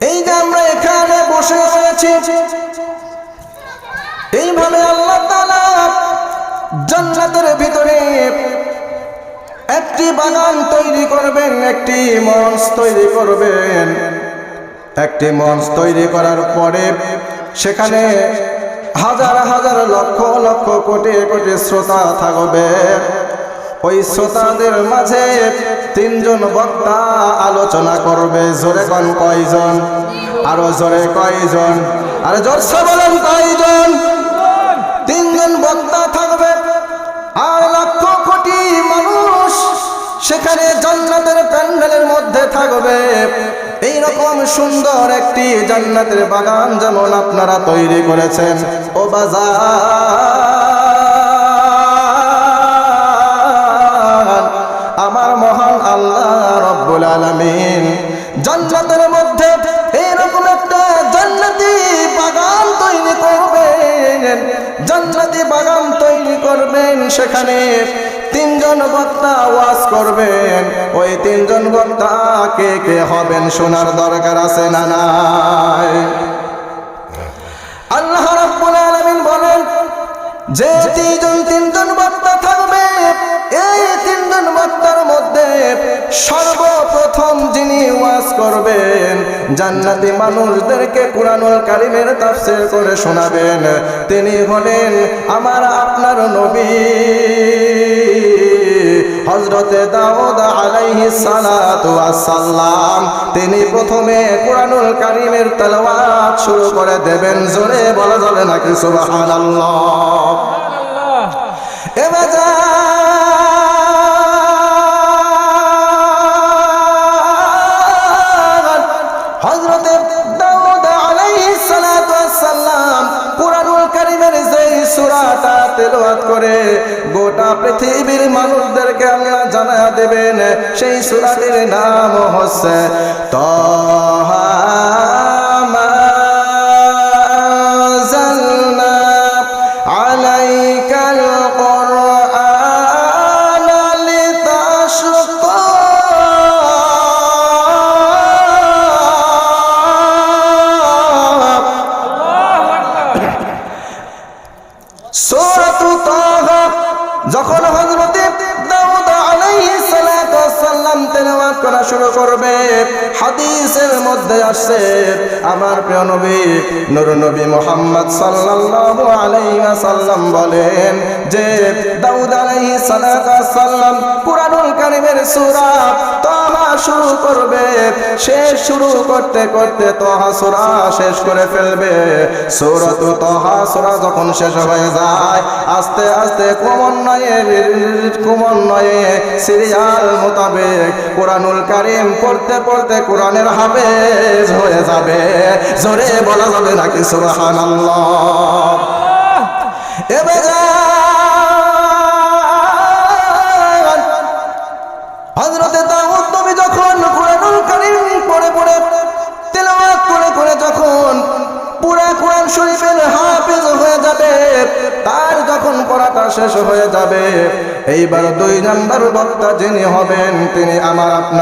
এই যে আমরা এখানে বসে রয়েছি, এইভাবে আল্লাহ তাআলা জান্নাতের ভিতরে একটি বাগান তৈরি করবেন, একটি মঞ্চ তৈরি করবেন। একটি মঞ্চ তৈরি করার পরে সেখানে হাজার হাজার লক্ষ লক্ষ কোটি কোটি শ্রোতা থাকবে। ওই শ্রোতাদের মাঝে তিনজন বক্তা আলোচনা করবে, জোরে কন কয়জন? আরও জোরে কয়জন? আরে জোরসে বলেন কয়জন? তিনজন বক্তা থাকবে। আর লক্ষ কোটি মানুষ সেখানে জান্নাতের প্যান্ডেলের মধ্যে থাকবে। এই রকম সুন্দর একটি জান্নাতের বাগান যেমন আপনারা তৈরি করেছেন, ও বাজার। মহান আল্লাহ রব্বুল আলামিন। জান্নাতের মধ্যে এইরকম একটা জান্নাতি বাগান তৈরি করবেন। জান্নাতি বাগান তৈরি করবেন, সেখানে তিনজন বক্তা ওয়াজ করবেন। ওই তিনজন বক্তা কে কে হবেন শোনার দরকার আছে না নাই? আল্লাহ রাব্বুল আলামিন বলেন, যে জান্নাতি মানুষদেরকে কুরআনুল কারীমের তাফসীর করে শোনাবেন। তিনি হলেন আমার আপনার নবী। হজরতে দাউদ আলাইহিস সালাতু ওয়াসসালাম, তিনি প্রথমে কুরআনুল কারীমের তেলাওয়াত শুরু করে দেবেন। জোরে বলা যাবে নাকি সুবহানাল্লাহ? যেই সূরাটা করে গোটা পৃথিবীর মানুষদেরকে আল্লাহ জানা দেবেন সেই সুরাটির নাম হচ্ছে তাহা যখন করা শুরু করবে। হাদিসের মধ্যে আসছে, আমার প্রিয় নবী, নূর নবী মুহাম্মদ সাল্লাল্লাহু আলাইহি ওয়াসাল্লাম বলেন যে, দাউদ আলাইহিস সালাতু ওয়াসসালাম কুরআনুল কারীমের সূরা তাহা শুরু করবে। শেষ শুরু করতে করতে তাহা সূরা শেষ করে ফেলবে। সূরাতু তাহা, সূরা যখন শেষ হয়ে যায়, আস্তে আস্তে ক্রমান্বয়ে ক্রমান্বয়ে সিরিয়াল মোতাবেক কোরআনুল কারিম পড়তে পড়তে কোরআনের হাফেজ হয়ে যাবে। জোরে বলা যাবে নাকি সুবহানাল্লাহ? হয়ে তার যখন পড়াটা শেষ হয়ে যাবে, এইবার দুই নাম্বার বক্তা যিনি হবেন তিনি আমার আপনার